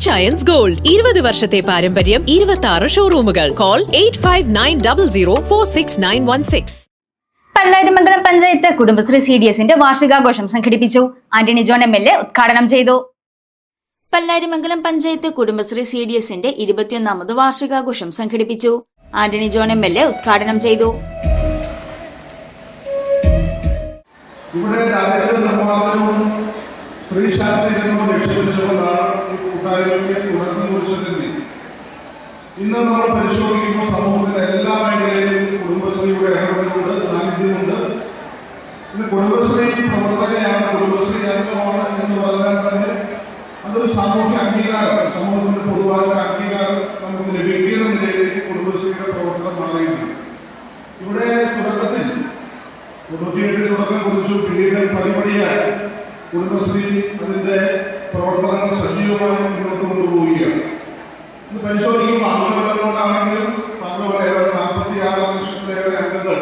Achayans gold ഇരുപത് വർഷത്തെ പാരമ്പര്യം ഇരുപത്തി ആറ് ഷോറൂമുകൾ call eight five nine double zero four six nine one six Pallarimangalam panchayat Kudumbashree C D എസിന്റെ വാർഷികാഘോഷം സംഘടിപ്പിച്ചു. Antony John M L A ഉദ്ഘാടനം ചെയ്തു. പല്ലാരിമംഗലം പഞ്ചായത്ത് കുടുംബശ്രീ സി ഡി എസിന്റെ ഇരുപത്തിയൊന്നാമത് വാർഷികാഘോഷം സംഘടിപ്പിച്ചു. Antony John M L A ഉദ്ഘാടനം ചെയ്തു. ഇവിടെ സ്ത്രീ ശാക്തീകരണവും ലക്ഷ്യമിച്ചുകൊണ്ടാണ് ഈ കൂട്ടായ്മയ്ക്ക് തുടക്കം കുറിച്ചതിന് ഇന്ന് നമ്മൾ പരിശോധിക്കുമ്പോൾ സമൂഹത്തിന്റെ എല്ലാ മേഖലയിലും കുടുംബശ്രീയുടെ ഇടപെടലുണ്ട് സാന്നിധ്യമുണ്ട്. ഇന്ന് കുടുംബശ്രീ പ്രവർത്തകയാണ് കുടുംബശ്രീ അംഗമാണ് എന്ന് പറഞ്ഞാൽ തന്നെ അതൊരു സാമൂഹ്യ അംഗീകാരം സമൂഹത്തിന്റെ പൊതുവായ അംഗീകാരം നമുക്ക് ലഭിക്കുന്ന നിലയിലേക്ക് കുടുംബശ്രീയുടെ പ്രവർത്തനം മാറിയിട്ടുണ്ട്. ഇവിടെ തുടക്കത്തിൽ തൊണ്ണൂറ്റിയെട്ടിൽ തുടക്കം കുറിച്ചു. പിന്നീട് പടിപടിയായി കുടുംബശ്രീ അതിന്റെ പ്രവർത്തനങ്ങൾ സജീവമായി മുന്നോട്ട് കൊണ്ടുപോവുകയാണ്. ഇത് പരിശോധിക്കുമ്പോൾ അംഗബലങ്ങളോടാണെങ്കിലും അംഗബല നാൽപ്പത്തി ആറ് ലക്ഷത്തിലേറെ അംഗങ്ങൾ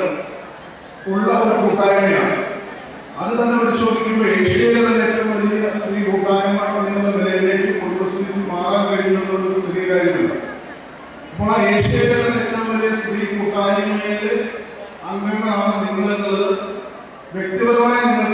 ഉള്ള ഒരു കൂട്ടായ്മയാണ്. അത് തന്നെ പരിശോധിക്കുമ്പോൾ ഏഷ്യയിലെ തന്നെ ഏറ്റവും വലിയ സ്ത്രീ കൂട്ടായ്മ എന്നുള്ള നിലയിലേക്ക് കുടുംബശ്രീ മാറാൻ കഴിയുമെന്നുള്ള ഒരു കാര്യമില്ല അപ്പോൾ ആ ഏഷ്യയിലെ തന്നെ ഏറ്റവും വലിയ സ്ത്രീ കൂട്ടായ്മയിൽ അംഗങ്ങളാണ് നിങ്ങളെന്നുള്ളത് വ്യക്തിപരമായ നിങ്ങൾക്ക്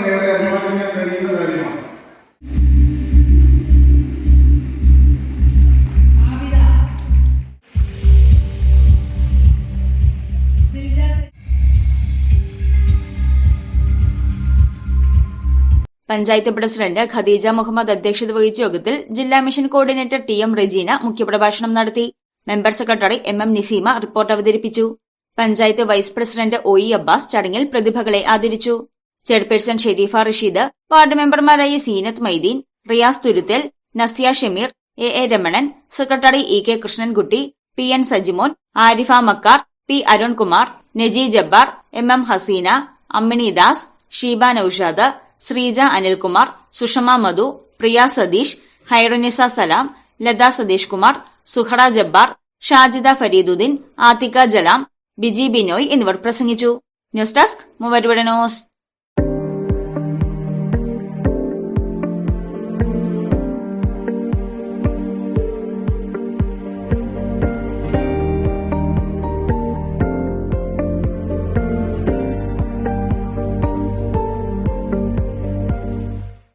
പഞ്ചായത്ത് പ്രസിഡന്റ് ഖദീജ മുഹമ്മദ് അധ്യക്ഷത വഹിച്ച യോഗത്തിൽ ജില്ലാ mission coordinator T M Regina മുഖ്യപ്രഭാഷണം നടത്തി. Member secretary M M Niseema report അവതരിപ്പിച്ചു. Panchayat vice president O E Abbas ചടങ്ങിൽ പ്രതിഭകളെ ആദരിച്ചു. ചെയർപേഴ്സൺ ഷെരീഫ റഷീദ് വാർഡ് മെമ്പർമാരായ Seenath Maideen Riyas Thuruthal Nasiya Shameer A A Ramanan secretary E K Krishnankutty P N Sajimon Arifa Makkar P Arunkumar Naji Jabbar M M Haseena Ammini Das Sheeba Naushad Sreeja Anilkumar Sushama Madhu Priya Satheesh Hairunisa Salam Latha Satheesh Kumar Suhara Jabbar Shajida Fariduddin Athika Jalam Biji Binoy എന്നിവർ പ്രസംഗിച്ചു. News desk മൂവരുവിടെ news